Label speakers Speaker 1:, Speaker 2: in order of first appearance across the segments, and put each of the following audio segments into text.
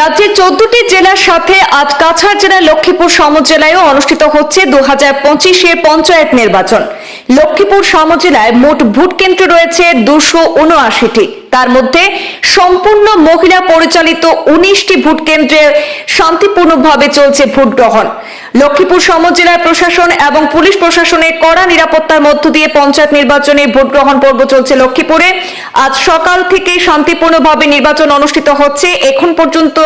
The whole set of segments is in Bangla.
Speaker 1: রাজ্যের চোদ্দটি জেলার সাথে আজ কাছাড় জেলার লক্ষ্মীপুর সমজেলায়ও অনুষ্ঠিত হচ্ছে দু হাজার পঁচিশে পঞ্চায়েত নির্বাচন লক্ষ্মীপুর সমজেলায় মোট ভোট কেন্দ্র রয়েছে দুশো উনআশিটি তার মধ্যে সম্পূর্ণ মহিলা পরিচালিত উনিশটি ভোট কেন্দ্রে শান্তিপূর্ণভাবে চলছে ভোট গ্রহণ লক্ষ্মীপুর সমজেলার প্রশাসন এবং পুলিশ প্রশাসনের কড়া নিরাপত্তার মধ্য দিয়ে পঞ্চায়েত নির্বাচনে ভোট গ্রহণ পর্ব চলছে লক্ষ্মীপুরে আজ সকাল থেকে শান্তিপূর্ণভাবে নির্বাচন অনুষ্ঠিত হচ্ছে এখন পর্যন্ত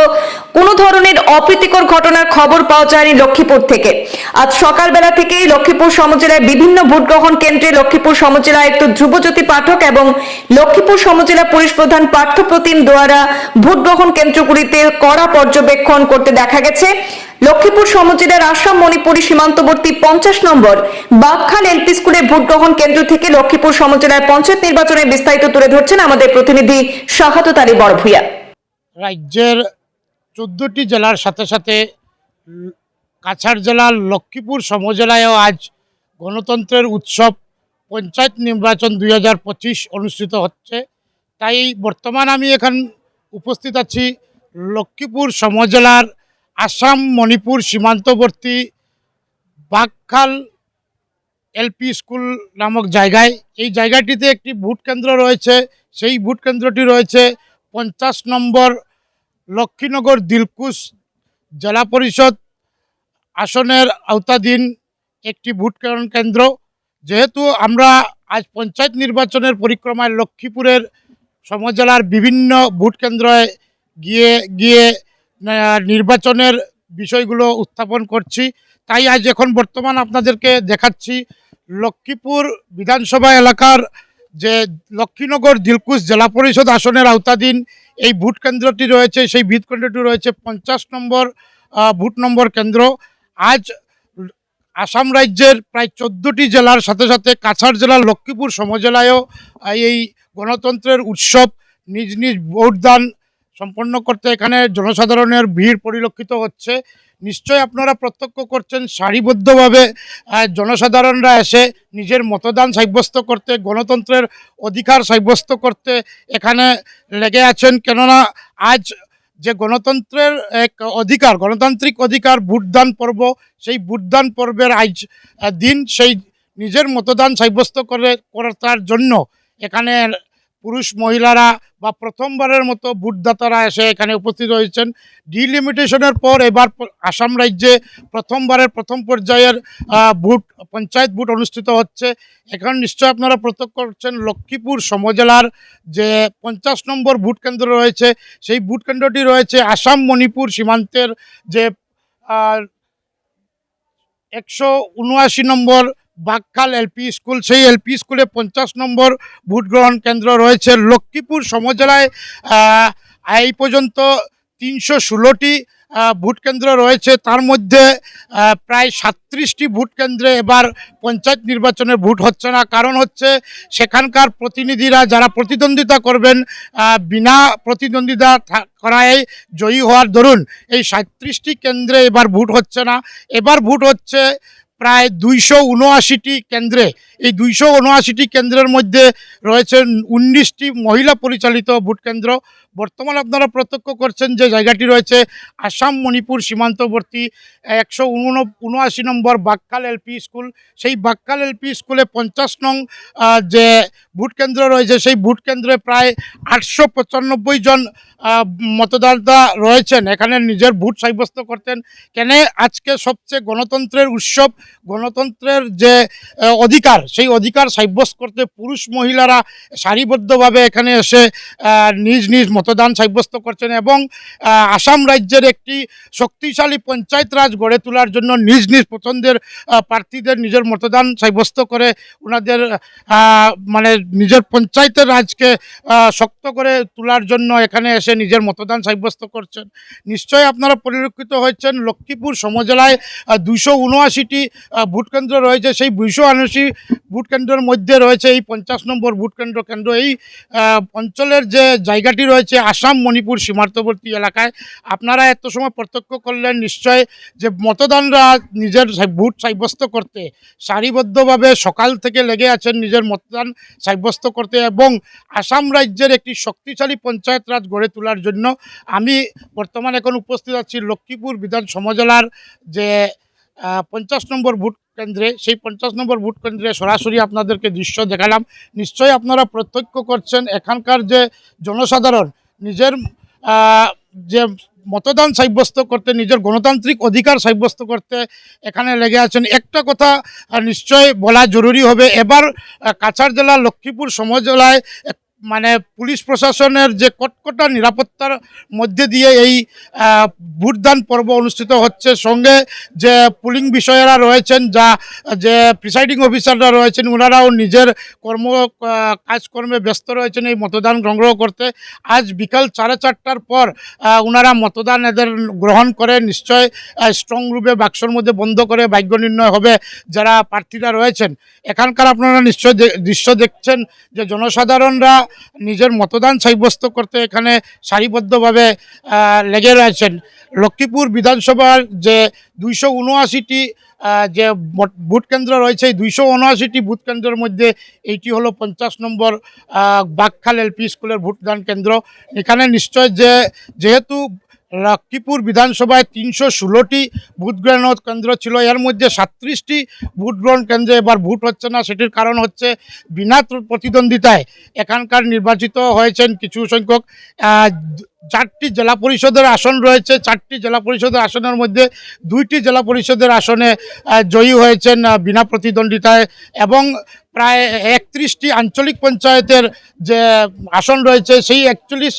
Speaker 1: কোনো ধরনের অপ্রীতিকর ঘটনার খবর পাওয়া যায়নি লক্ষ্মীপুর থেকে আজ সকালবেলা থেকেই লক্ষ্মীপুর সমজেলায় বিভিন্ন ভোট গ্রহণ কেন্দ্রে লক্ষ্মীপুর সমজেলা আয়ুক্ত ধ্রুবজ্যোতি পাঠক এবং লক্ষ্মীপুর সমজেলা পুলিশ প্রধান প্রতিম দোয়ারা ভোট গ্রহণ কেন্দ্রগুলিতে কড়া পর্যবেক্ষণ করতে দেখা গেছে লক্ষ্মীপুর সমজেলার আসাম মণিপুরী সীমান্তবর্তী পঞ্চাশ নম্বর বাঘখাল এলপি স্কুলের ভোট গ্রহণ কেন্দ্র থেকে লক্ষ্মীপুর সমজেলায় পঞ্চায়েত নির্বাচনের বিস্তারিত তুলে ধরছেন আমাদের প্রতিনিধি শাহাদত আলী বড়ভূয়া
Speaker 2: রাজ্যের চোদ্দটি জেলার সাথে সাথে কাছাড় জেলার লক্ষ্মীপুর সমজেলায়ও আজ গণতন্ত্রের উৎসব পঞ্চায়েত নির্বাচন দুই অনুষ্ঠিত হচ্ছে তাই বর্তমান আমি এখন উপস্থিত আছি লক্ষ্মীপুর সমজেলার আসাম মণিপুর সীমান্তবর্তী বাঘখাল এলপি স্কুল নামক জায়গায় এই জায়গাটিতে একটি ভোট কেন্দ্র রয়েছে সেই ভোট কেন্দ্রটি রয়েছে পঞ্চাশ নম্বর লক্ষ্মীনগর দিলকুশ জেলা পরিষদ আসনের আওতাধীন একটি ভোট কেন্দ্র যেহেতু আমরা আজ পঞ্চায়েত নির্বাচনের পরিক্রমায় লক্ষ্মীপুরের সমজেলার বিভিন্ন ভোট কেন্দ্রে গিয়ে গিয়ে নির্বাচনের বিষয়গুলো উত্থাপন করছি তাই আজ এখন বর্তমান আপনাদেরকে দেখাচ্ছি লক্ষ্মীপুর বিধানসভা এলাকার যে লক্ষ্মীনগর দিলকুশ জেলা পরিষদ আসনের আওতাধীন এই ভোট কেন্দ্রটি রয়েছে সেই ভোট কেন্দ্রটি রয়েছে পঞ্চাশ নম্বর ভোট নম্বর কেন্দ্র আজ আসাম রাজ্যের প্রায় চোদ্দোটি জেলার সাথে সাথে কাছাড় জেলার লক্ষ্মীপুর সমজেলায়ও এই গণতন্ত্রের উৎসব নিজ নিজ ভোটদান সম্পন্ন করতে এখানে জনসাধারণের ভিড় পরিলক্ষিত হচ্ছে নিশ্চয় আপনারা প্রত্যক্ষ করছেন সারিবদ্ধভাবে জনসাধারণরা এসে নিজের মতদান সাব্যস্ত করতে গণতন্ত্রের অধিকার সাব্যস্ত করতে এখানে লেগে আছেন কেননা আজ যে গণতন্ত্রের এক অধিকার গণতান্ত্রিক অধিকার ভোটদান পর্ব সেই ভোটদান পর্বের আজ দিন সেই নিজের মতদান সাব্যস্ত করে করার জন্য এখানে পুরুষ মহিলারা বা প্রথমবারের মতো ভোটদাতারা এসে এখানে উপস্থিত হয়েছেন ডিলিমিটেশনের পর এবার আসাম রাজ্যে প্রথমবারের প্রথম পর্যায়ের ভোট পঞ্চায়েত ভোট অনুষ্ঠিত হচ্ছে এখন নিশ্চয় আপনারা প্রত্যক্ষ করছেন লক্ষ্মীপুর সমজেলার যে পঞ্চাশ নম্বর ভোট কেন্দ্র রয়েছে সেই ভোট কেন্দ্রটি রয়েছে আসাম মণিপুর সীমান্তের যে একশো উনআশি নম্বর বাক্কাল এলপি স্কুল সেই এলপি স্কুলে পঞ্চাশ নম্বর ভোট গ্রহণ কেন্দ্র রয়েছে লক্ষ্মীপুর সমজেলায় এই পর্যন্ত তিনশো ষোলোটি ভোট কেন্দ্র রয়েছে তার মধ্যে প্রায় সাত্রিশটি ভোট কেন্দ্রে এবার পঞ্চায়েত নির্বাচনে ভোট হচ্ছে না কারণ হচ্ছে সেখানকার প্রতিনিধিরা যারা প্রতিদ্বন্দ্বিতা করবেন বিনা প্রতিদ্বন্দ্বিতা করায় জয়ী হওয়ার দরুন এই সাঁত্রিশটি কেন্দ্রে এবার ভোট হচ্ছে না এবার ভোট হচ্ছে প্রায় দুইশো উনআশিটি কেন্দ্রে এই দুইশো উনআশিটি কেন্দ্রের মধ্যে রয়েছে উনিশটি মহিলা পরিচালিত ভোট কেন্দ্র বর্তমান আপনারা প্রত্যক্ষ করছেন যে জায়গাটি রয়েছে আসাম মণিপুর সীমান্তবর্তী একশো উনআশি নম্বর বাক্কাল এলপি স্কুল সেই বাক্কাল এলপি স্কুলে পঞ্চাশ নং যে ভোট কেন্দ্র রয়েছে সেই ভোট কেন্দ্রে প্রায় আটশো পঁচানব্বই জন মতদাতা রয়েছেন এখানে নিজের ভোট সাব্যস্ত করতেন কেন আজকে সবচেয়ে গণতন্ত্রের উৎসব গণতন্ত্রের যে অধিকার সেই অধিকার সাব্যস্ত করতে পুরুষ মহিলারা সারিবদ্ধভাবে এখানে এসে নিজ নিজ মতদান সাব্যস্ত করছেন এবং আসাম রাজ্যের একটি শক্তিশালী পঞ্চায়েত রাজ গড়ে তোলার জন্য নিজ নিজ পছন্দের প্রার্থীদের নিজের মতদান সাব্যস্ত করে ওনাদের মানে নিজের পঞ্চায়েতের রাজকে শক্ত করে তোলার জন্য এখানে এসে নিজের মতদান সাব্যস্ত করছেন নিশ্চয়ই আপনারা পরিলক্ষিত হয়েছেন লক্ষ্মীপুর সমজেলায় দুশো উনআশিটি ভোটকেন্দ্র রয়েছে সেই বুইশো আনসি ভোটকেন্দ্রের মধ্যে রয়েছে এই পঞ্চাশ নম্বর ভোটকেন্দ্র কেন্দ্র এই অঞ্চলের যে জায়গাটি রয়েছে আসাম মণিপুর সীমান্তবর্তী এলাকায় আপনারা এত সময় প্রত্যক্ষ করলেন নিশ্চয় যে মতদানরা নিজের ভোট সাব্যস্ত করতে সারিবদ্ধভাবে সকাল থেকে লেগে আছেন নিজের মতদান সাব্যস্ত করতে এবং আসাম রাজ্যের একটি শক্তিশালী পঞ্চায়েত রাজ গড়ে তোলার জন্য আমি বর্তমানে এখন উপস্থিত আছি লক্ষ্মীপুর বিধান সমজেলার যে পঞ্চাশ নম্বর ভোট কেন্দ্রে সেই পঞ্চাশ নম্বর ভোট কেন্দ্রে সরাসরি আপনাদেরকে দৃশ্য দেখালাম নিশ্চয়ই আপনারা প্রত্যক্ষ করছেন এখানকার যে জনসাধারণ নিজের যে মতদান সাব্যস্ত করতে নিজের গণতান্ত্রিক অধিকার সাব্যস্ত করতে এখানে লেগে আছেন একটা কথা নিশ্চয় বলা জরুরি হবে এবার কাছাড় জেলা লক্ষ্মীপুর সমজেলায় মানে পুলিশ প্রশাসনের যে কটকটা নিরাপত্তার মধ্যে দিয়ে এই ভোটদান পর্ব অনুষ্ঠিত হচ্ছে সঙ্গে যে পুলিং বিষয়েরা রয়েছেন যা যে প্রিসাইডিং অফিসাররা রয়েছেন ওনারাও নিজের কর্ম কাজকর্মে ব্যস্ত রয়েছেন এই মতদান সংগ্রহ করতে আজ বিকাল সাড়ে চারটার পর ওনারা মতদান এদের গ্রহণ করে নিশ্চয় স্ট্রং রূপে বাক্সর মধ্যে বন্ধ করে ভাগ্য নির্ণয় হবে যারা প্রার্থীরা রয়েছেন এখানকার আপনারা নিশ্চয় দৃশ্য দেখছেন যে জনসাধারণরা নিজের মতদান সাব্যস্ত করতে এখানে সারিবদ্ধভাবে লেগে রয়েছেন লক্ষ্মীপুর বিধানসভার যে দুইশো উনআশিটি যে ভোট কেন্দ্র রয়েছে এই দুইশো উনআশিটি ভোট কেন্দ্রের মধ্যে এইটি হলো পঞ্চাশ নম্বর বাঘখাল এলপি স্কুলের ভোটদান কেন্দ্র এখানে নিশ্চয় যে যেহেতু লক্ষ্মীপুর বিধানসভায় তিনশো ষোলোটি ভোট গ্রহণ কেন্দ্র ছিল এর মধ্যে সাতত্রিশটি ভোট গ্রহণ কেন্দ্রে এবার ভোট হচ্ছে না সেটির কারণ হচ্ছে বিনা প্রতিদ্বন্দ্বিতায় এখানকার নির্বাচিত হয়েছেন কিছু সংখ্যক চারটি জেলা পরিষদের আসন রয়েছে চারটি জেলা পরিষদের আসনের মধ্যে দুইটি জেলা পরিষদের আসনে জয়ী হয়েছেন বিনা প্রতিদ্বন্দ্বিতায় এবং প্রায় একত্রিশটি আঞ্চলিক পঞ্চায়েতের যে আসন রয়েছে সেই একচল্লিশ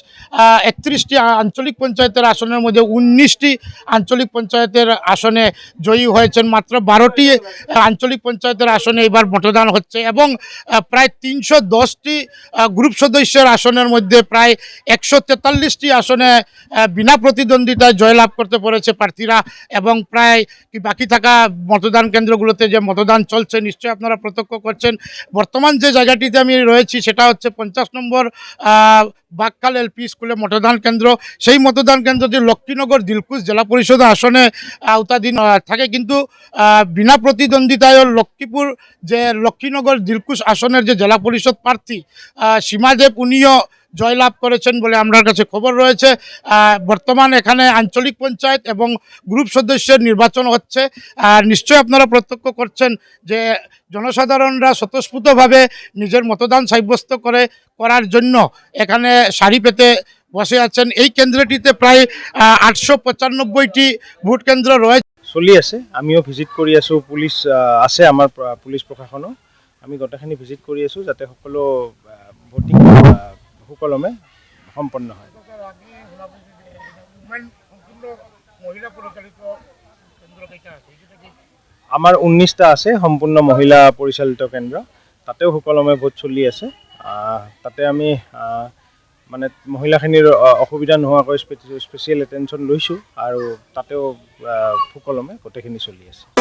Speaker 2: একত্রিশটি আঞ্চলিক পঞ্চায়েতের আসনের মধ্যে উনিশটি আঞ্চলিক পঞ্চায়েতের আসনে জয়ী হয়েছেন মাত্র বারোটি আঞ্চলিক পঞ্চায়েতের আসনে এবার ভোটদান হচ্ছে এবং প্রায় তিনশো দশটি গ্রুপ সদস্যের আসনের মধ্যে প্রায় একশো তেতাল্লিশটি আসনে বিনা প্রতিদ্বন্দ্বিতায় জয়লাভ করতে পেরেছে প্রার্থীরা এবং প্রায় কি বাকি থাকা মতদান কেন্দ্রগুলোতে যে মতদান চলছে নিশ্চয়ই আপনারা প্রত্যক্ষ করছেন বর্তমান যে জায়গাটিতে আমি রয়েছি সেটা হচ্ছে পঞ্চাশ নম্বর বাক্কাল এলপি স্কুলে মতদান কেন্দ্র সেই মতদান কেন্দ্রটি লক্ষ্মীনগর দিলকুশ জেলা পরিষদ আসনে আওতাধীন থাকে কিন্তু বিনা প্রতিদ্বন্দ্বিতায় লক্ষ্মীপুর যে লক্ষ্মীনগর দিলকুশ আসনের যে জেলা পরিষদ প্রার্থী সীমাদেব উনিও জয়লাভ করেছেন বলে আমার কাছে খবর রয়েছে বর্তমান এখানে আঞ্চলিক পঞ্চায়েত এবং গ্রুপ সদস্যের নির্বাচন হচ্ছে আর নিশ্চয়ই আপনারা প্রত্যক্ষ করছেন যে জনসাধারণরা স্বতঃস্ফূর্তভাবে নিজের মতদান সাব্যস্ত করে করার জন্য এখানে সারি পেতে বসে আছেন এই কেন্দ্রটিতে প্রায় আটশো পঁচানব্বইটি ভোট কেন্দ্র রয়েছে
Speaker 3: চলি আছে আমিও ভিজিট কৰি আছোঁ পুলিশ আছে আমাৰ পুলিশ প্রশাসনও আমি গোটেইখিনি ভিজিট কৰি আছোঁ যাতে সকলো ভোটিং সুকলমে সম্পন্ন হয় আমাৰ ঊনৈছটা আছে সম্পূৰ্ণ মহিলা পৰিচালিত কেন্দ্ৰ তাতেও সুকলমে ভোট চলি আছে তাতে আমি মানে মহিলাখিনিৰ অসুবিধা নোহোৱাকৈ স্পেচিয়েল এটেনশ্যন লৈছোঁ আৰু তাতেও সুকলমে গোটেইখিনি চলি আছে